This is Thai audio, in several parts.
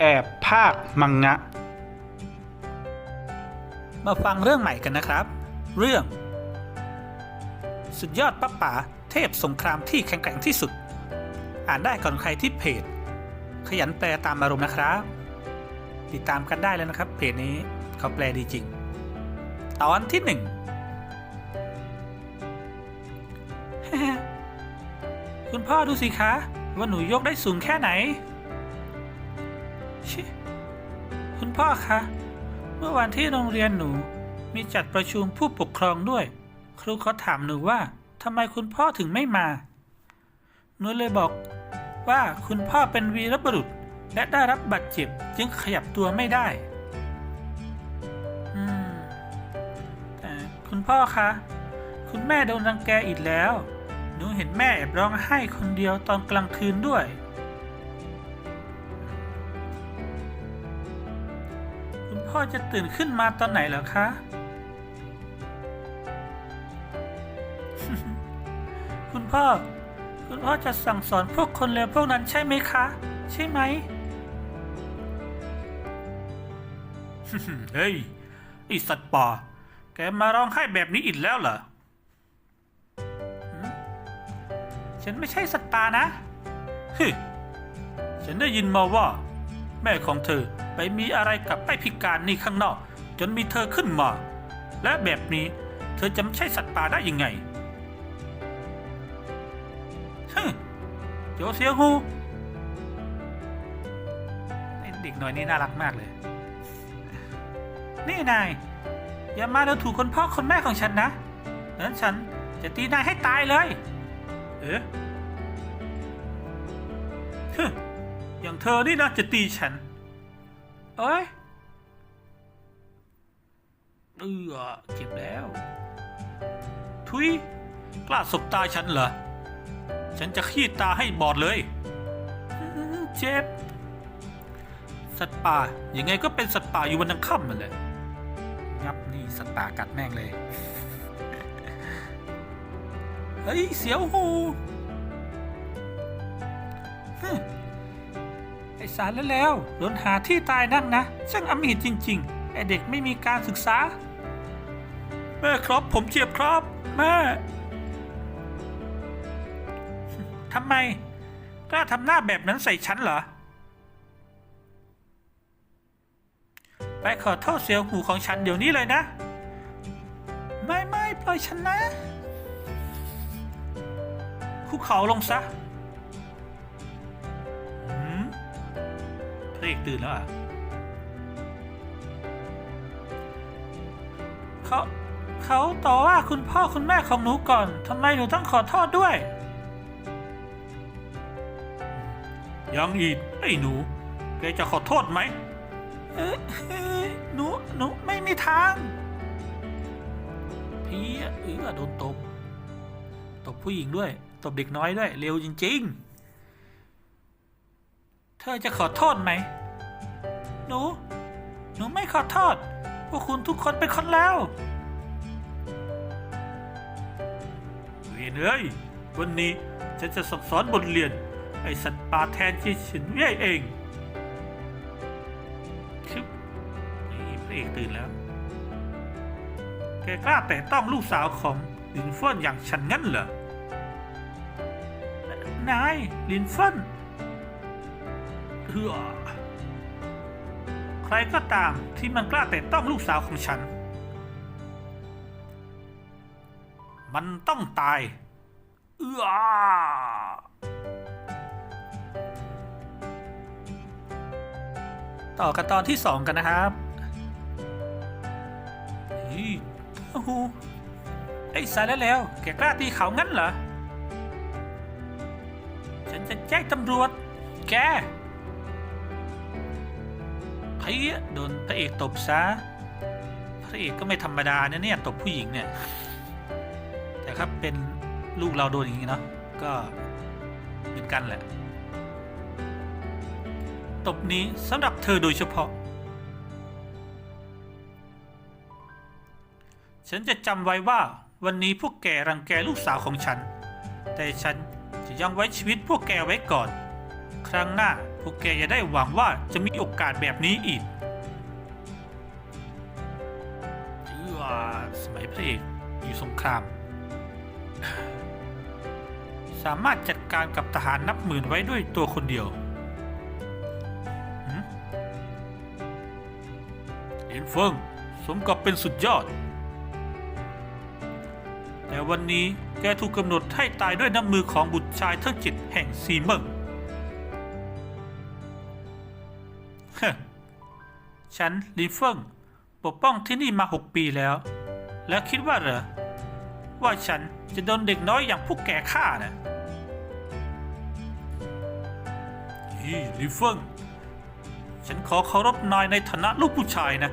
แอบภาคมังงะ มาฟังเรื่องใหม่กันนะครับ เรื่อง สุดยอดป้าป๋าเทพสงครามที่แข็งแกร่งที่สุด อ่านได้ก่อนใครที่เพจ ขยันแปลตามอารมณ์นะครับ ติดตามกันได้แล้วนะครับ เพจนี้เขาแปลดีจริง ตอนที่หนึ่งคุณพ่อดูสิคะ ว่าหนูยกได้สูงแค่ไหน ชิคุณพ่อคะ เมื่อวันที่โรงเรียนหนู มีจัดประชุมผู้ปกครองด้วย ครูเขาถามหนูว่าทำไมคุณพ่อถึงไม่มา หนูเลยบอกว่าคุณพ่อเป็นวีรบุรุษและได้รับบาดเจ็บจึงขยับตัวไม่ได้ อืม แต่คุณพ่อคะ คุณแม่โดนรังแกอีกแล้ว หนูเห็นแม่แอบร้องไห้คนเดียวตอนกลางคืนด้วย พ่อจะตื่นขึ้นมาตอนไหนเหรอคะ คุณพ่อ คุณพ่อจะสั่งสอนพวกคนเลวพวกนั้นใช่ไหมคะ ใช่ไหม เฮ้ย ไอสัตว์ป่า แกมาร้องไห้แบบนี้อีกแล้วเหรอ ฉันไม่ใช่สัตว์ป่านะฮึฉันได้ยินมาว่า แม่ของเธอ ไปมีอะไรกับไอ้พิการนี่ข้างนอก จนมีเธอขึ้นมา และแบบนี้เธอจะไม่ใช่สัตว์ป่าได้ยังไงฮึโจเซียฮูไอ้เด็กน้อยนี่น่ารักมากเลย นี่นาย อย่ามาดูถูกคนพ่อคนแม่ของฉันนะนั้นฉันจะตีนายให้ตายเลย เอ๊ะฮึอย่างเธอนี่นะจะตีฉัน เอ้ยเออเจ็บแล้ว ทุย กล้าสบตาฉันเหรอ ฉันจะขี้ตาให้บอดเลย เจ็บ สัตว์ป่า ยังไงก็เป็นสัตว์ป่าอยู่บนนังค่ำมันเลยงับนี่สัตว์ป่ากัดแม่งเลย เฮ้ย เสียวหู สารแล้วแล้วโดนหาที่ตายนั่งนะช่างอำมหิตจริงๆไอเด็กไม่มีการศึกษา แม่ครับผมเจ็บครับ แม่ทำไมกล้าทำหน้าแบบนั้นใส่ฉันเหรอ ไปขอโทษเสียวหูของฉันเดี๋ยวนี้เลยนะ ไม่ไม่ปล่อยฉันนะคุกเข่าลงซะ พระเอกตื่นแล้วอะเขาเขาต่อว่าคุณพ่อคุณแม่ของหนูก่อนทำไมหนูต้องขอโทษด้วย ยังอีกไอ้หนูแกจะขอโทษไหมเอ้ยหนูหนูไม่มีทาง พี่เออโดนตบ ตบผู้หญิงด้วย ตบเด็กน้อยด้วย เร็วจริง ๆ เธอจะขอโทษไหม หนู หนูไม่ขอโทษ พวกคุณทุกคนเป็นคนแล้วเวียนเอ้ย วันนี้ฉันจะสั่งสอนบทเรียน ไอ้สัตว์ป่าแทนที่ฉันเย่เองคือนี่พระเอกตื่นแล้ว แกกล้าแต่ต้องลูกสาวของลินเฟินอย่างฉันงั้นเหรอ นายลินเฟิน เฮือใครก็ตามที่มันกล้าแต่ต้องลูกสาวของฉัน มันต้องตาย เอื้อต่อกันตอนที่สองกันนะครับเฮ้ยโอ้โหไอ้สายแล้วแล้วแกกล้าตีเขางั้นเหรอ ฉันจะแจ้งตำรวจ แก ฮ้ยโดนพระเอกตบซะ พระเอกก็ไม่ธรรมดานะเนี่ยตบผู้หญิงเนี่ย แต่ครับเป็นลูกเราโดนอย่างนี้เนาะ ก็เหมือนกันแหละ ตบนี้สำหรับเธอโดยเฉพาะ ฉันจะจำไว้ว่าวันนี้พวกแกรังแกลูกสาวของฉัน แต่ฉันจะยังไว้ชีวิตพวกแกไว้ก่อน ครั้งหน้า วกแกอย่าได้หวังว่าจะมีโอกาสแบบนี้อีกเชื่อสมัยพระเอกอยู่สงคราม สามารถจัดการกับทหารนับหมื่นไว้ด้วยตัวคนเดียวหืมเอ็นเฟิงสมกับเป็นสุดยอด แต่วันนี้แกถูกกำหนดให้ตายด้วยน้ำมือของบุตรชายทั้งจิตแห่งซีเมิง ฉันลีเฟิงปกป้องที่นี่มาหกปีแล้ว แล้วคิดว่าเหรอ ว่าฉันจะโดนเด็กน้อยอย่างพวกแกฆ่านะฮีลีเฟิงฉันขอเคารพนายในฐานะลูกผู้ชายนะ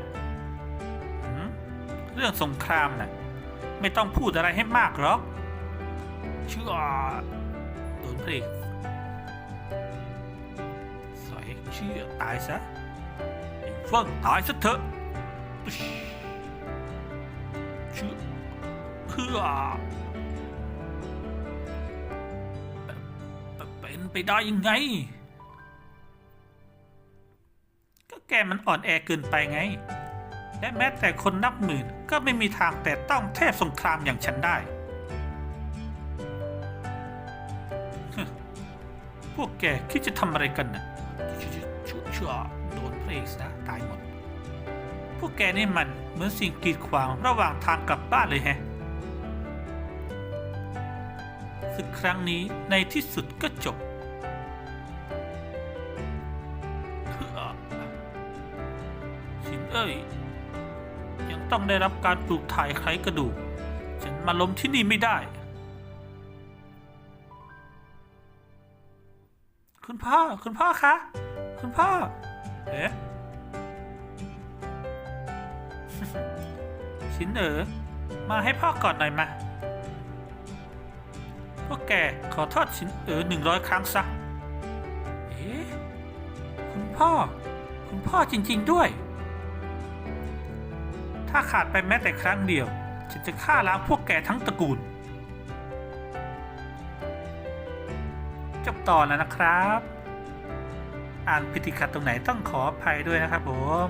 เรื่องสงครามนะไม่ต้องพูดอะไรให้มากหรอกเชื่อโดนเพลงสอย เชื่อตายซะไอ้เฟิงตายซะเถอะเชื่อเพื่อเป็นเป็นไปได้ยังไง ก็แกมันอ่อนแอเกินไปไง และแม้แต่คนนับหมื่นก็ไม่มีทางแต่ต้องเทพสงครามอย่างฉันได้ พวกแกคิดจะทำอะไรกันนะชั่ว ชั่วโดนพระเอกซะตายหมด พวกแกนี่มันเหมือนสิ่งกีดขวางระหว่างทางกลับบ้านเลยแฮะศึกครั้งนี้ในที่สุดก็จบเฮ้อสินเอ้ย ยังต้องได้รับการปลูกถ่ายไขกระดูก ฉันมาล้มที่นี่ไม่ได้ คุณพ่อ คุณพ่อคะ คุณพ่อเอ๊ะชินเอ๋อมาให้พ่อกอดหน่อยมาพวกแกขอโทษชินเอ๋อหนึ่งร้อยครั้งซะ เอ๊ะ คุณพ่อ คุณพ่อจริง ๆด้วย ถ้าขาดไปแม้แต่ครั้งเดียว ฉันจะฆ่าล้างพวกแกทั้งตระกูล จบตอนแล้วนะครับ อ่านผิดขัดตรงไหนต้องขออภัยด้วยนะครับผม